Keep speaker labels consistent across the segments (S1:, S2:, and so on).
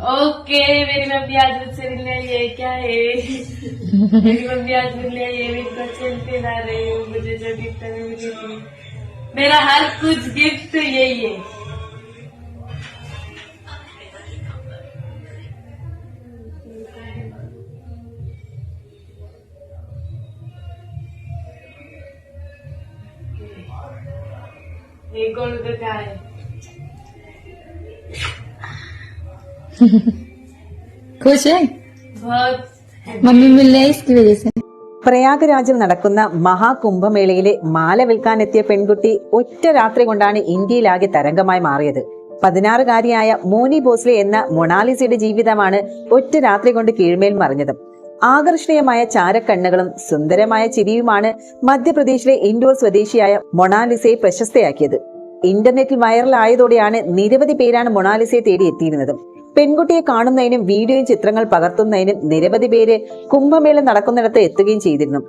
S1: Okay, मेरी mummy आज मुझसे मिलने आई है, क्या है? मेरी मम्मी आज मिलने आई है मैं इनको चलते ला रही हूँ मुझे जो गिफ्ट मिली थी। मेरा हर कुछ गिफ्ट यही है। ये गोल्ड का है?
S2: खुश है
S1: बहुत
S2: मम्मी मिल रही है इसकी वजह से
S3: പ്രയാഗരാജിൽ നടക്കുന്ന മഹാകുംഭമേളയിലെ മാല വിൽക്കാനെത്തിയ പെൺകുട്ടി ഒറ്റ രാത്രി കൊണ്ടാണ് ഇന്ത്യയിലാകെ തരംഗമായി മാറിയത് പതിനാറുകാരിയായ മോനി ഭോസ്ലെ എന്ന മൊണാലിസയുടെ ജീവിതമാണ് ഒറ്റ രാത്രി കൊണ്ട് കീഴ്മേൽ മറിഞ്ഞത് ആകർഷണീയമായ ചാരക്കണ്ണുകളും സുന്ദരമായ ചിരിയുമാണ് മധ്യപ്രദേശിലെ ഇൻഡോർ സ്വദേശിയായ മൊണാലിസയെ പ്രശസ്തയാക്കിയത് ഇന്റർനെറ്റിൽ വൈറലായതോടെയാണ് നിരവധി പേരാണ് മൊണാലിസയെ തേടി എത്തിയിരുന്നത് പെൺകുട്ടിയെ കാണുന്നതിനും വീഡിയോയും ചിത്രങ്ങൾ പകർത്തുന്നതിനും നിരവധി പേര് കുംഭമേള നടക്കുന്നിടത്ത് എത്തുകയും ചെയ്തിരുന്നു.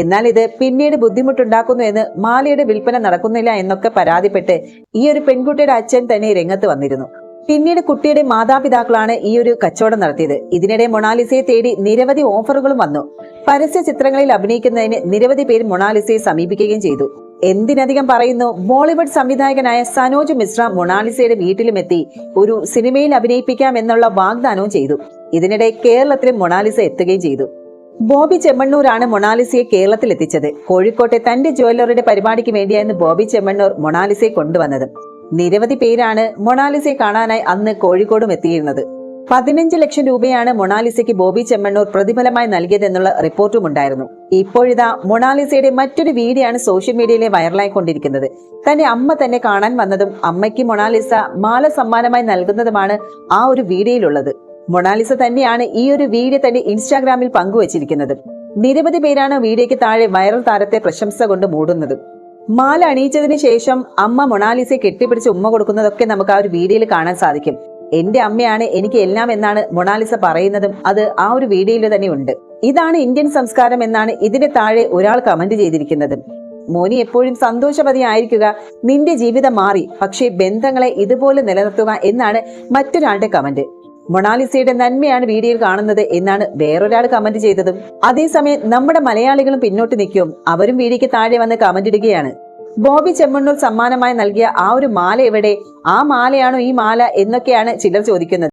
S3: എന്നാൽ ഇത് പിന്നീട് ബുദ്ധിമുട്ടുണ്ടാക്കുന്നു എന്ന് മാലയുടെ വിൽപ്പന നടക്കുന്നില്ല എന്നൊക്കെ പരാതിപ്പെട്ട് ഈ ഒരു പെൺകുട്ടിയുടെ അച്ഛൻ തന്നെ രംഗത്ത് വന്നിരുന്നു. പിന്നീട് കുട്ടിയുടെ മാതാപിതാക്കളാണ് ഈ ഒരു കച്ചവടം നടത്തിയത്. ഇതിനിടെ മൊണാലിസയെ തേടി നിരവധി ഓഫറുകളും വന്നു. പരസ്യ ചിത്രങ്ങളിൽ അഭിനയിക്കുന്നതിന് നിരവധി പേര് മൊണാലിസയെ സമീപിക്കുകയും ചെയ്തു. എന്തിനധികം പറയുന്നു? ബോളിവുഡ് സംവിധായകനായ സനോജ് മിശ്ര മൊണാലിസയുടെ വീട്ടിലുമെത്തി ഒരു സിനിമയിൽ അഭിനയിപ്പിക്കാം എന്നുള്ള വാഗ്ദാനവും ചെയ്തു. ഇതിനിടെ കേരളത്തിലും മൊണാലിസ എത്തുകയും ചെയ്തു. ബോബി ചെമ്മണ്ണൂരാണ് മൊണാലിസയെ കേരളത്തിൽ എത്തിച്ചത് കോഴിക്കോട്ടെ തന്റെ ജ്വല്ലറിയുടെ പരിപാടിക്ക് വേണ്ടിയായിരുന്നു ബോബി ചെമ്മണ്ണൂർ മൊണാലിസയെ കൊണ്ടുവന്നത്. നിരവധി പേരാണ് മൊണാലിസയെ കാണാനായി അന്ന് കോഴിക്കോടും എത്തിയിരുന്നത്. പതിനഞ്ച് ലക്ഷം രൂപയാണ് മൊണാലിസയ്ക്ക് ബോബി ചെമ്മണ്ണൂർ പ്രതിഫലമായി നൽകിയതെന്നുള്ള റിപ്പോർട്ടും ഉണ്ടായിരുന്നു ഇപ്പോഴിതാ മൊണാലിസയുടെ മറ്റൊരു വീഡിയോ ആണ് സോഷ്യൽ മീഡിയയിലെ വൈറലായിക്കൊണ്ടിരിക്കുന്നത്. തന്റെ അമ്മ തന്നെ കാണാൻ വന്നതും അമ്മയ്ക്ക് മൊണാലിസ മാല സമ്മാനമായി നൽകുന്നതുമാണ് ആ ഒരു വീഡിയോയിലുള്ളത്. മൊണാലിസ തന്നെയാണ് ഈ ഒരു വീഡിയോ തന്റെ ഇൻസ്റ്റാഗ്രാമിൽ പങ്കുവച്ചിരിക്കുന്നത്. നിരവധി പേരാണ് വീഡിയോയ്ക്ക് താഴെ വൈറൽ താരത്തെ പ്രശംസ കൊണ്ട് മൂടുന്നത്. മാല അണിയിച്ചതിന് ശേഷം അമ്മ മൊണാലിസയെ കെട്ടിപ്പിടിച്ച് ഉമ്മ കൊടുക്കുന്നതൊക്കെ നമുക്ക് ആ ഒരു വീഡിയോയിൽ കാണാൻ സാധിക്കും. എന്റെ അമ്മയാണ് എനിക്ക് എല്ലാം എന്നാണ് മൊണാലിസ പറയുന്നതും അത് ആ ഒരു വീഡിയോയിൽ തന്നെ ഉണ്ട്. ഇതാണ് ഇന്ത്യൻ സംസ്കാരം എന്നാണ് ഇതിന്റെ താഴെ ഒരാൾ കമന്റ് ചെയ്തിരിക്കുന്നത്. മോനി എപ്പോഴും സന്തോഷവതി ആയിരിക്കുക നിന്റെ ജീവിതം മാറി പക്ഷേ ബന്ധങ്ങളെ ഇതുപോലെ നിലനിർത്തുക എന്നാണ് മറ്റൊരാളുടെ കമന്റ് മൊണാലിസയുടെ നന്മയാണ് വീഡിയോയിൽ കാണുന്നത് എന്നാണ് വേറൊരാൾ കമന്റ് ചെയ്തതും. അതേസമയം നമ്മുടെ മലയാളികളും പിന്നോട്ട് നിൽക്കും. അവരും വീഡിയോയ്ക്ക് താഴെ വന്ന് കമന്റ് ഇടുകയാണ്. ബോബി ചെമ്മണ്ണൂർ സമ്മാനമായി നൽകിയ ആ ഒരു മാല എവിടെ? ആ മാലയാണോ ഈ മാല എന്നൊക്കെയാണ് ചിലർ ചോദിക്കുന്നത്.